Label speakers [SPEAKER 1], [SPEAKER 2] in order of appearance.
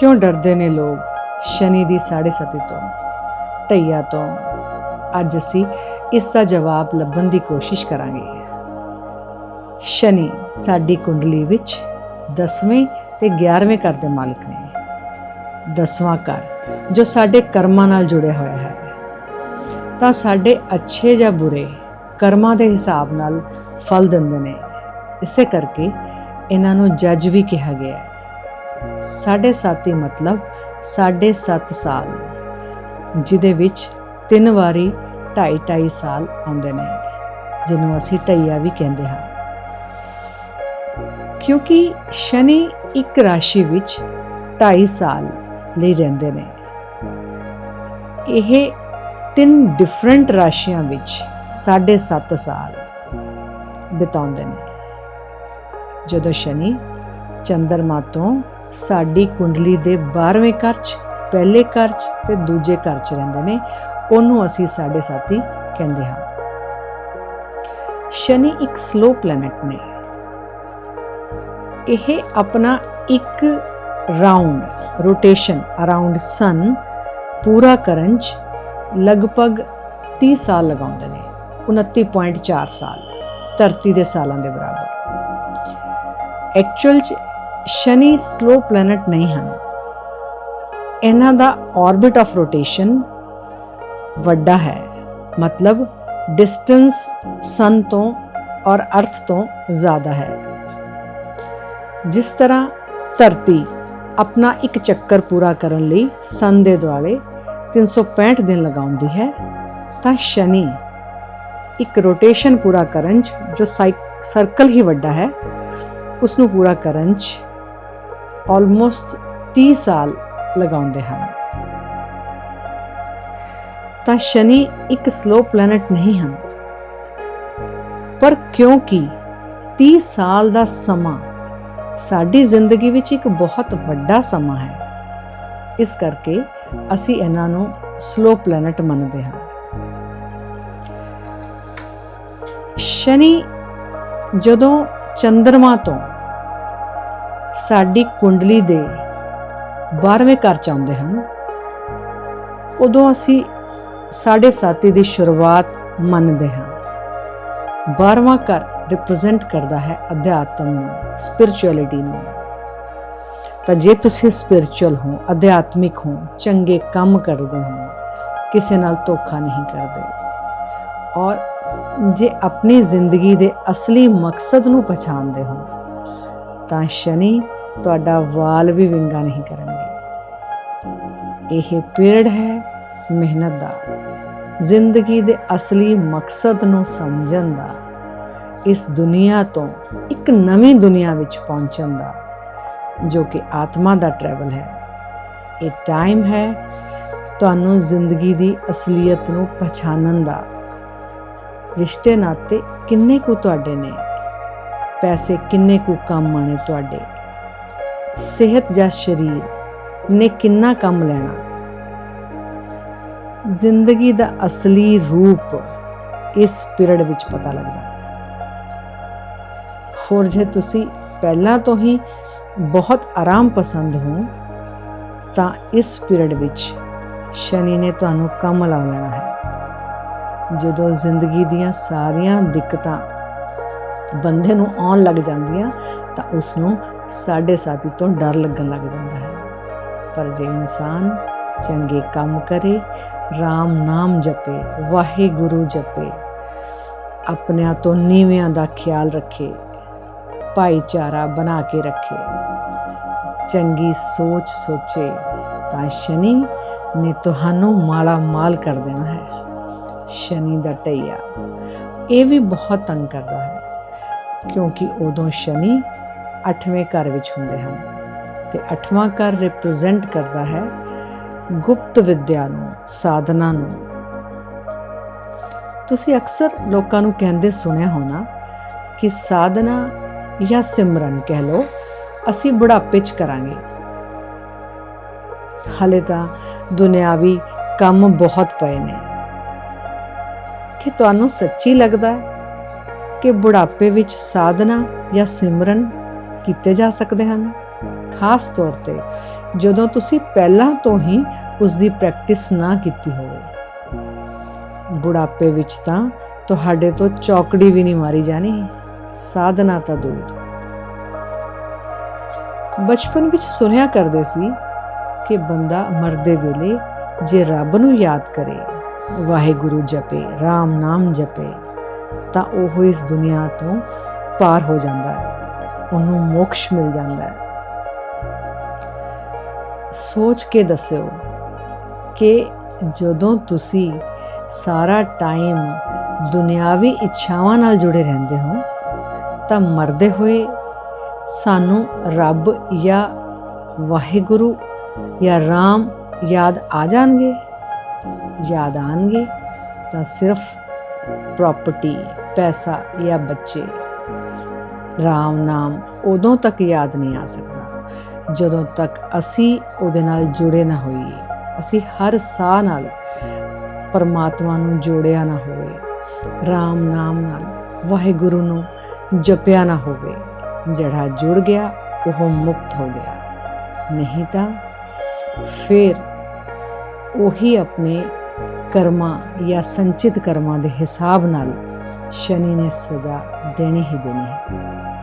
[SPEAKER 1] ਕਿਉਂ ਡਰਦੇ ਨੇ ਲੋਕ? ਸ਼ਨੀ ਦੀ ਸਾਢੇ ਸਤੀ ਤੋਂ। ਢਈਆ ਤੋਂ। ਅੱਜ ਅਸੀਂ ਇਸ ਦਾ ਜਵਾਬ ਲੱਭਣ ਦੀ ਕੋਸ਼ਿਸ਼ ਕਰਾਂਗੇ। ਸ਼ਨੀ ਸਾਡੀ ਕੁੰਡਲੀ ਵਿੱਚ 10ਵੇਂ ਤੇ 11ਵੇਂ ਘਰ ਦੇ ਮਾਲਕ ਨੇ। 10ਵਾਂ ਘਰ ਜੋ ਸਾਡੇ ਕਰਮਾਂ ਨਾਲ ਜੁੜਿਆ ਹੋਇਆ ਹੈ। ਤਾਂ ਸਾਡੇ ਅੱਛੇ ਜਾਂ ਬੁਰੇ ਕਰਮਾਂ ਦੇ ਹਿਸਾਬ ਨਾਲ ਫਲ ਦਿੰਦੇ ਨੇ। ਇਸੇ ਕਰਕੇ ਇਹਨਾਂ ਨੂੰ ਜੱਜ ਵੀ ਕਿਹਾ ਗਿਆ ਹੈ। ਸਾਢੇ ਸਾਤੀ ਮਤਲਬ ਸਾਢੇ 7 ਸਾਲ, ਜਿਹਦੇ ਵਿੱਚ ਤਿੰਨ ਵਾਰੀ 2.5 2.5 ਸਾਲ ਆਉਂਦੇ ਨੇ, ਜਿਹਨੂੰ ਅਸੀਂ ਢਈਆ ਵੀ ਕਹਿੰਦੇ ਹਾਂ। ਕਿਉਂਕਿ ਸ਼ਨੀ ਇੱਕ ਰਾਸ਼ੀ ਵਿੱਚ 2.5 ਸਾਲ ਲਈ ਰਹਿੰਦੇ ਨੇ। ਇਹ ਤਿੰਨ ਡਿਫਰੈਂਟ ਰਾਸ਼ੀਆਂ ਵਿੱਚ 7.5 ਸਾਲ ਬਿਤਾਉਂਦੇ ਨੇ। ਜਦੋਂ ਸ਼ਨੀ ਚੰਦਰਮਾ ਤੋਂ ਸਾਡੀ ਕੁੰਡਲੀ ਦੇ 12ਵੇਂ ਘਰ 'ਚ, ਪਹਿਲੇ ਘਰ 'ਚ ਤੇ ਦੂਜੇ ਘਰ 'ਚ ਰਹਿੰਦੇ ਨੇ, ਉਹਨੂੰ ਅਸੀਂ ਸਾਡੇ ਸਾਥੀ ਕਹਿੰਦੇ ਹਾਂ। ਸ਼ਨੀ ਇੱਕ ਸਲੋ ਪਲੈਨਟ ਨੇ। ਇਹ ਆਪਣਾ ਇੱਕ ਰਾਉਂਡ ਰੋਟੇਸ਼ਨ ਅਰਾਊਂਡ ਸਨ ਪੂਰਾ ਕਰਨ 'ਚ ਲਗਭਗ 30 ਸਾਲ ਲਗਾਉਂਦੇ ਨੇ 29.4 ਸਾਲ, ਧਰਤੀ ਦੇ ਸਾਲਾਂ ਦੇ ਬਰਾਬਰ। ਐਕਚੁਅਲ 'ਚ ਸ਼ਨੀ ਸਲੋ ਪਲੈਨਟ ਨਹੀਂ ਹਨ। ਇਹਨਾਂ ਦਾ ਆਰਬਿਟ ਆਫ ਰੋਟੇਸ਼ਨ ਵੱਡਾ ਹੈ, ਮਤਲਬ ਡਿਸਟੈਂਸ ਸਨ ਤੋਂ ਔਰ ਅਰਥ ਤੋਂ ਜ਼ਿਆਦਾ ਹੈ। ਜਿਸ ਤਰ੍ਹਾਂ ਧਰਤੀ ਆਪਣਾ ਇੱਕ ਚੱਕਰ ਪੂਰਾ ਕਰਨ ਲਈ ਸਨ ਦੇ ਦੁਆਲੇ 365 ਦਿਨ ਲਗਾਉਂਦੀ ਹੈ, ਤਾਂ ਸ਼ਨੀ ਇੱਕ ਰੋਟੇਸ਼ਨ ਪੂਰਾ ਕਰਨ 'ਚ, ਜੋ ਸਰਕਲ ਹੀ ਵੱਡਾ ਹੈ ਉਸ ਨੂੰ ਪੂਰਾ ਕਰਨ 'ਚ ਆਲਮੋਸਟ 30 ਸਾਲ ਲਗਾਉਂਦੇ ਹਨ। ਤਾਂ ਸ਼ਨੀ ਇੱਕ ਸਲੋ ਪਲੈਨਟ ਨਹੀਂ ਹਨ। ਪਰ ਕਿਉਂਕਿ 30 ਸਾਲ ਦਾ ਸਮਾਂ ਸਾਡੀ ਜ਼ਿੰਦਗੀ ਵਿੱਚ ਇੱਕ ਬਹੁਤ ਵੱਡਾ ਸਮਾਂ ਹੈ, ਇਸ ਕਰਕੇ ਅਸੀਂ ਇਹਨਾਂ ਨੂੰ ਸਲੋ ਪਲੈਨਟ ਮੰਨਦੇ ਹਾਂ। ਸ਼ਨੀ ਜਦੋਂ ਚੰ드ਰਮਾ ਤੋਂ ਸਾਡੀ ਕੁੰਡਲੀ ਦੇ 12ਵੇਂ ਘਰ ਚ ਆਉਂਦੇ ਹਨ। ਉਦੋਂ ਅਸੀਂ ਸਾਡੇ ਸਾਥੀ ਦੀ ਸ਼ੁਰੂਆਤ ਮੰਨਦੇ ਹਾਂ। 12ਵਾਂ ਘਰ ਰਿਪਰੈਜ਼ੈਂਟ ਕਰਦਾ ਹੈ ਅਧਿਆਤਮ ਨੂੰ ਸਪਿਰਚੁਅਲਿਟੀ ਨੂੰ। ਤਾਂ ਜੇ ਤੁਸੀਂ ਸਪਿਰਚੁਅਲ ਹੋ, ਅਧਿਆਤਮਿਕ ਹੋ, ਚੰਗੇ ਕੰਮ ਕਰਦੇ ਹੋ, ਕਿਸੇ ਨਾਲ ਧੋਖਾ ਨਹੀਂ ਕਰਦੇ। ਔਰ ਜੇ ਆਪਣੀ ਜ਼ਿੰਦਗੀ ਦੇ ਅਸਲੀ ਮਕਸਦ ਨੂੰ ਪਛਾਣਦੇ ਹੋ ਤਾਂ ਸ਼ਨੀ ਤੁਹਾਡਾ ਵਾਲ ਵੀ ਵਿੰਗਾ ਨਹੀਂ ਕਰਨਗੇ। ਇਹ ਪੀਰੀਅਡ ਹੈ ਮਿਹਨਤ ਦਾ। ਜ਼ਿੰਦਗੀ ਦੇ ਅਸਲੀ ਮਕਸਦ ਨੂੰ ਸਮਝਣ ਦਾ। ਇਸ ਦੁਨੀਆ ਤੋਂ ਇੱਕ ਨਵੀਂ ਦੁਨੀਆ ਵਿੱਚ ਪਹੁੰਚਣ ਦਾ, ਜੋ ਕਿ ਆਤਮਾ ਦਾ ਟਰੈਵਲ ਹੈ। ਇਹ ਟਾਈਮ ਹੈ ਤੁਹਾਨੂੰ ਜ਼ਿੰਦਗੀ ਦੀ ਅਸਲੀਅਤ ਨੂੰ ਪਛਾਣਨ ਦਾ। ਰਿਸ਼ਤੇ ਨਾਤੇ ਕਿੰਨੇ ਕੁ ਤੁਹਾਡੇ ਨੇ? ਪੈਸੇ ਕਿੰਨੇ ਕੁ ਕੰਮ ਆਣੇ ਤੁਹਾਡੇ? ਸਿਹਤ ਜਾਂ ਸਰੀਰ? ਨੇ ਕਿੰਨਾ ਕੰਮ ਲੈਣਾ? ਜ਼ਿੰਦਗੀ ਦਾ ਅਸਲੀ ਰੂਪ ਇਸ ਪੀਰੀਅਡ ਵਿੱਚ ਪਤਾ ਲੱਗਦਾ। ਹੋਰ ਜੇ ਤੁਸੀਂ ਪਹਿਲਾਂ ਤੋਂ ਹੀ ਬਹੁਤ ਆਰਾਮ ਪਸੰਦ ਹੋ, ਤਾਂ ਇਸ ਪੀਰੀਅਡ ਵਿੱਚ ਸ਼ਨੀ ਨੇ ਤੁਹਾਨੂੰ ਕੰਮ ਲਾ ਲੈਣਾ ਹੈ। ਜਦੋਂ ਜ਼ਿੰਦਗੀ ਦੀਆਂ ਸਾਰੀਆਂ ਦਿੱਕਤਾਂ ਬੰਦੇ ਨੂੰ ਆਉਣ ਲੱਗ ਜਾਂਦੀਆਂ, ਤਾਂ ਉਸ ਨੂੰ ਸਾਡੇ ਸਾਥੀ ਤੋਂ ਡਰ ਲੱਗਣ ਲੱਗ ਜਾਂਦਾ ਹੈ। ਪਰ ਜੇ ਇਨਸਾਨ ਚੰਗੇ ਕੰਮ ਕਰੇ RAM ਨਾਮ ਜਪੇ, ਵਾਹਿਗੁਰੂ ਜਪੇ, ਆਪਣਿਆਂ ਤੋਂ ਨੀਵਿਆਂ ਦਾ ਖਿਆਲ ਰੱਖੇ, ਭਾਈਚਾਰਾ ਬਣਾ ਕੇ ਰੱਖੇ, ਚੰਗੀ ਸੋਚ ਸੋਚੇ, ਤਾਂ ਸ਼ਨੀ ਨੇ ਤੁਹਾਨੂੰ ਮਾਲਾ ਮਾਲ ਕਰ ਦੇਣਾ ਹੈ। ਸ਼ਨੀ ਦਾ ਟਈਆ, ਇਹ ਵੀ ਬਹੁਤ ਤੰਗ ਕਰਦਾ ਹੈ। ਕਿਉਂਕਿ ਉਦੋਂ ਸ਼ਨੀ 8ਵੇਂ ਘਰ ਵਿੱਚ ਹੁੰਦੇ ਹਨ ਤੇ 8ਵਾਂ ਘਰ ਰਿਪਰੈਜ਼ੈਂਟ ਕਰਦਾ ਹੈ ਗੁਪਤ ਵਿਦਿਆ ਨੂੰ, ਸਾਧਨਾ ਨੂੰ। ਤੁਸੀਂ ਅਕਸਰ ਲੋਕਾਂ ਨੂੰ ਕਹਿੰਦੇ ਸੁਣਿਆ ਹੋਣਾ ਕਿ ਸਾਧਨਾ ਜਾਂ ਸਿਮਰਨ ਕਹਿ ਲੋ ਅਸੀਂ ਬੁਢਾਪੇ 'ਚ ਕਰਾਂਗੇ। ਹਲੇ ਤਾਂ ਦੁਨਿਆਵੀ ਕੰਮ ਬਹੁਤ ਪਏ ਨੇ। ਕਿ ਤੁਹਾਨੂੰ ਸੱਚੀ ਲੱਗਦਾ ਹੈ ਕਿ ਬੁਢਾਪੇ ਵਿੱਚ ਸਾਧਨਾ ਜਾਂ ਸਿਮਰਨ ਕੀਤੇ ਜਾ ਸਕਦੇ ਹਨ। ਖਾਸ ਤੌਰ ਤੇ ਜਦੋਂ ਤੁਸੀਂ ਪਹਿਲਾਂ ਤੋਂ ਹੀ ਉਸ ਦੀ ਪ੍ਰੈਕਟਿਸ ਨਾ ਕੀਤੀ ਹੋਵੇ। ਬੁਢਾਪੇ ਵਿੱਚ ਤਾਂ ਤੁਹਾਡੇ ਤੋਂ ਚੌਕੜੀ ਵੀ ਨਹੀਂ ਮਾਰੀ ਜਾਣੀ, ਸਾਧਨਾ ਤਾਂ ਦੂਰ। ਬਚਪਨ ਵਿੱਚ ਸੁਣਿਆ ਕਰਦੇ ਸੀ ਕਿ ਬੰਦਾ ਮਰਦੇ ਵੇਲੇ ਜੇ ਰੱਬ ਨੂੰ ਯਾਦ ਕਰੇ, ਵਾਹਿਗੁਰੂ ਜਪੇ RAM ਨਾਮ ਜਪੇ ਤਾਂ ਉਹ ਇਸ ਦੁਨੀਆ ਤੋਂ ਪਾਰ ਹੋ ਜਾਂਦਾ ਹੈ। ਉਹਨੂੰ ਮੋਕਸ਼ ਮਿਲ ਜਾਂਦਾ ਹੈ। ਸੋਚ ਕੇ ਦੱਸਿਓ ਕਿ ਜਦੋਂ ਤੁਸੀਂ ਸਾਰਾ ਟਾਈਮ ਦੁਨਿਆਵੀ ਇੱਛਾਵਾਂ ਨਾਲ ਜੁੜੇ ਰਹਿੰਦੇ ਹੋ, ਤਾਂ ਮਰਦੇ ਹੋਏ ਸਾਨੂੰ ਰੱਬ ਜਾਂ ਵਾਹਿਗੁਰੂ ਜਾਂ ਰਾਮ ਯਾਦ ਆ ਜਾਣਗੇ। ਯਾਦ ਆਣਗੇ ਤਾਂ ਸਿਰਫ ਪ੍ਰਾਪਰਟੀ ਪੈਸਾ ਜਾਂ ਬੱਚੇ। ਰਾਮ ਨਾਮ ਉਦੋਂ ਤੱਕ ਯਾਦ ਨਹੀਂ ਆ ਸਕਦਾ, ਜਦੋਂ ਤੱਕ ਅਸੀਂ ਉਹਦੇ ਨਾਲ ਜੁੜੇ ਨਾ ਹੋਈਏ। ਅਸੀਂ ਹਰ ਸਾਹ ਨਾਲ ਪਰਮਾਤਮਾ ਨੂੰ ਜੋੜਿਆ ਨਾ ਹੋਵੇ। ਰਾਮ ਨਾਮ ਨਾਲ ਵਾਹਿਗੁਰੂ ਨੂੰ ਜਪਿਆ ਨਾ ਹੋਵੇ। ਜਿਹੜਾ ਜੁੜ ਗਿਆ, ਉਹ ਮੁਕਤ ਹੋ ਗਿਆ। ਨਹੀਂ ਤਾਂ ਫਿਰ ਉਹੀ ਆਪਣੇ ਕਰਮਾਂ ਜਾਂ ਸੰਚਿਤ ਕਰਮਾਂ ਦੇ ਹਿਸਾਬ ਨਾਲ ਸ਼ਨੀ ਨੇ ਸਜ਼ਾ ਦੇਣੀ ਹੀ ਦੇਣੀ ਹੈ।